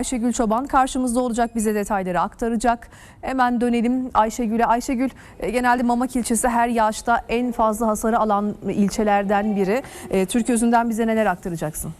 Ayşegül Çoban karşımızda olacak bize detayları aktaracak. Hemen dönelim Ayşegül'e. Ayşegül e, genelde Mamak ilçesi her yağışta en fazla hasarı alan ilçelerden biri. E, Türk Özü'nden bize neler aktaracaksın?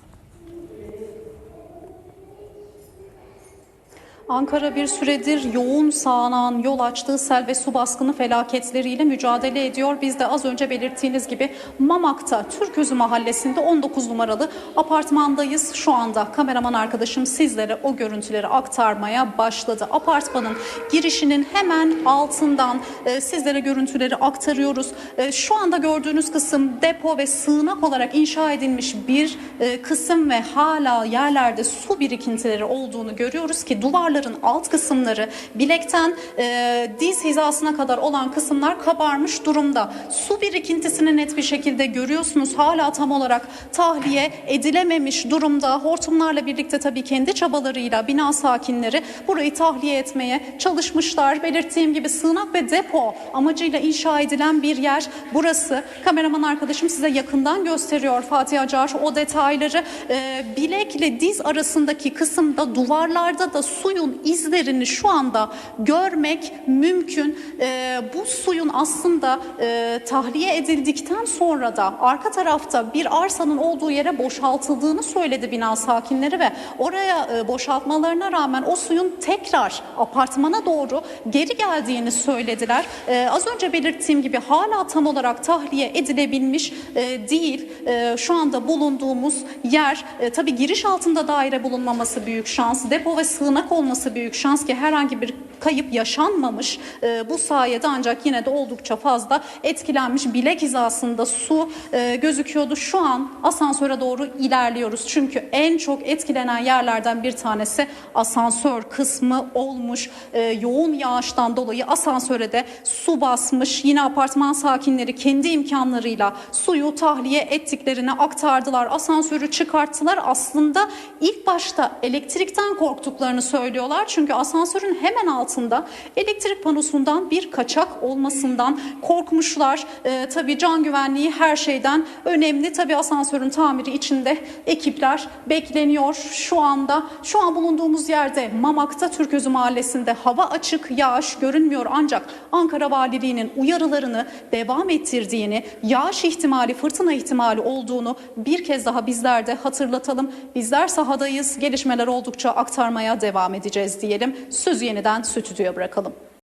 Ankara bir süredir yoğun sağanan yol açtığı sel ve su baskını felaketleriyle mücadele ediyor. Biz de az önce belirttiğiniz gibi Mamak'ta Türközü mahallesinde 19 numaralı apartmandayız. Şu anda kameraman arkadaşım sizlere o görüntüleri aktarmaya başladı. Apartmanın girişinin hemen altından e, sizlere görüntüleri aktarıyoruz. E, şu anda gördüğünüz kısım depo ve sığınak olarak inşa edilmiş bir e, kısım ve hala yerlerde su birikintileri olduğunu görüyoruz ki duvarların alt kısımları bilekten e, diz hizasına kadar olan kısımlar kabarmış durumda. Su birikintisini net bir şekilde görüyorsunuz. Hala tam olarak tahliye edilememiş durumda. Hortumlarla birlikte tabii kendi çabalarıyla bina sakinleri burayı tahliye etmeye çalışmışlar. Belirttiğim gibi sığınak ve depo amacıyla inşa edilen bir yer burası. Kameraman arkadaşım size yakından gösteriyor Fatih Acar o detayları. E, bilekle diz arasındaki kısımda duvarlarda da suyun izlerini şu anda görmek mümkün. E, bu suyun aslında e, tahliye edildikten sonra da arka tarafta bir arsanın olduğu yere boşaltıldığını söyledi bina sakinleri ve oraya e, boşaltmalarına rağmen o suyun tekrar apartmana doğru geri geldiğini söylediler. E, az önce belirttiğim gibi hala tam olarak tahliye edilebilmiş e, değil. E, şu anda bulunduğumuz yer e, tabii giriş altında daire bulunmaması büyük şans. Depo ve sığınak olması büyük şans ki herhangi bir kayıp yaşanmamış. E, bu sayede ancak yine de oldukça fazla etkilenmiş bilek hizasında su e, gözüküyordu. Şu an asansöre doğru ilerliyoruz. Çünkü en çok etkilenen yerlerden bir tanesi asansör kısmı olmuş. E, yoğun yağıştan dolayı asansöre de su basmış. Yine apartman sakinleri kendi imkanlarıyla suyu tahliye ettiklerini aktardılar. Asansörü çıkarttılar. Aslında ilk başta elektrikten korktuklarını söylüyorlar. Çünkü asansörün hemen altında elektrik panosundan bir kaçak olmasından korkmuşlar. Ee, tabii can güvenliği her şeyden önemli. Tabii asansörün tamiri içinde ekipler bekleniyor şu anda. Şu an bulunduğumuz yerde Mamak'ta Türközü Mahallesi'nde hava açık, yağış görünmüyor ancak Ankara Valiliği'nin uyarılarını devam ettirdiğini, yağış ihtimali, fırtına ihtimali olduğunu bir kez daha bizler de hatırlatalım. Bizler sahadayız. Gelişmeler oldukça aktarmaya devam edeceğiz diyelim. Sözü yeniden stüdyoya bırakalım.